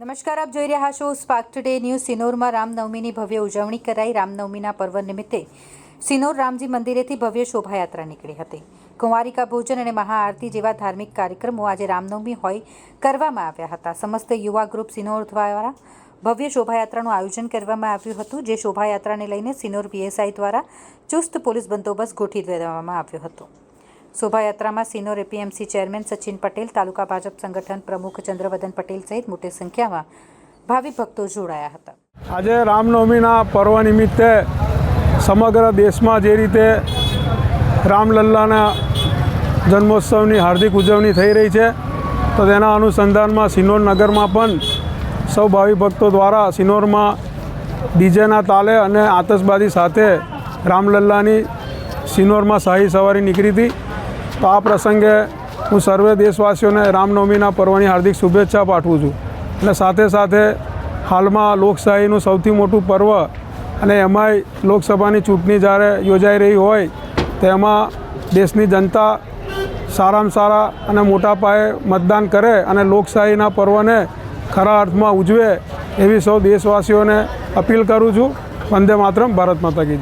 નમસ્કાર, આપ જોઈ રહ્યા છો સ્પાર્ક ટુડે ન્યૂઝ સિનોરમાં રામનવમીની ભવ્ય ઉજવણી કરાઈ. રામનવમીના પર્વ નિમિત્તે સિનોર રામજી મંદિરેથી ભવ્ય શોભાયાત્રા નીકળી હતી. કુંવારિકા ભોજન અને મહાઆરતી જેવા ધાર્મિક કાર્યક્રમો આજે રામનવમી હોય કરવામાં આવ્યા હતા. સમસ્ત યુવા ગ્રુપ સિનોર દ્વારા ભવ્ય શોભાયાત્રાનું આયોજન કરવામાં આવ્યું હતું, જે શોભાયાત્રાને લઈને સિનોર પીએસઆઈ દ્વારા ચુસ્ત પોલીસ બંદોબસ્ત ગોઠવી દેવામાં આવ્યો હતો. શોભાયાત્રામાં સિનોર એપીએમસી ચેરમેન સચિન પટેલ, તાલુકા ભાજપ સંગઠન પ્રમુખ ચંદ્રવદન પટેલ સહિત મોટી સંખ્યામાં ભાવિ ભક્તો જોડાયા હતા. આજે રામનવમીના પર્વ નિમિત્તે સમગ્ર દેશમાં જે રીતે રામલલ્લાના જન્મોત્સવની હાર્દિક ઉજવણી થઈ રહી છે, તો તેના અનુસંધાનમાં સિનોર નગરમાં પણ સૌ ભાવિ ભક્તો દ્વારા સિનોરમાં ડીજેના તાલે અને આતશબાજી સાથે રામલલ્લાની સિનોરમાં શાહી સવારી નીકળી હતી. તો આ પ્રસંગે હું સર્વે દેશવાસીઓને રામનવમીના પર્વની હાર્દિક શુભેચ્છા પાઠવું છું. અને સાથે સાથે હાલમાં લોકશાહીનું સૌથી મોટું પર્વ અને એમાંય લોકસભાની ચૂંટણી જ્યારે યોજાઈ રહી હોય તેમાં દેશની જનતા સારામાં સારા અને મોટા પાયે મતદાન કરે અને લોકશાહીના પર્વને ખરા અર્થમાં ઉજવે એવી સૌ દેશવાસીઓને અપીલ કરું છું. વંદે માતરમ, ભારત માતા કી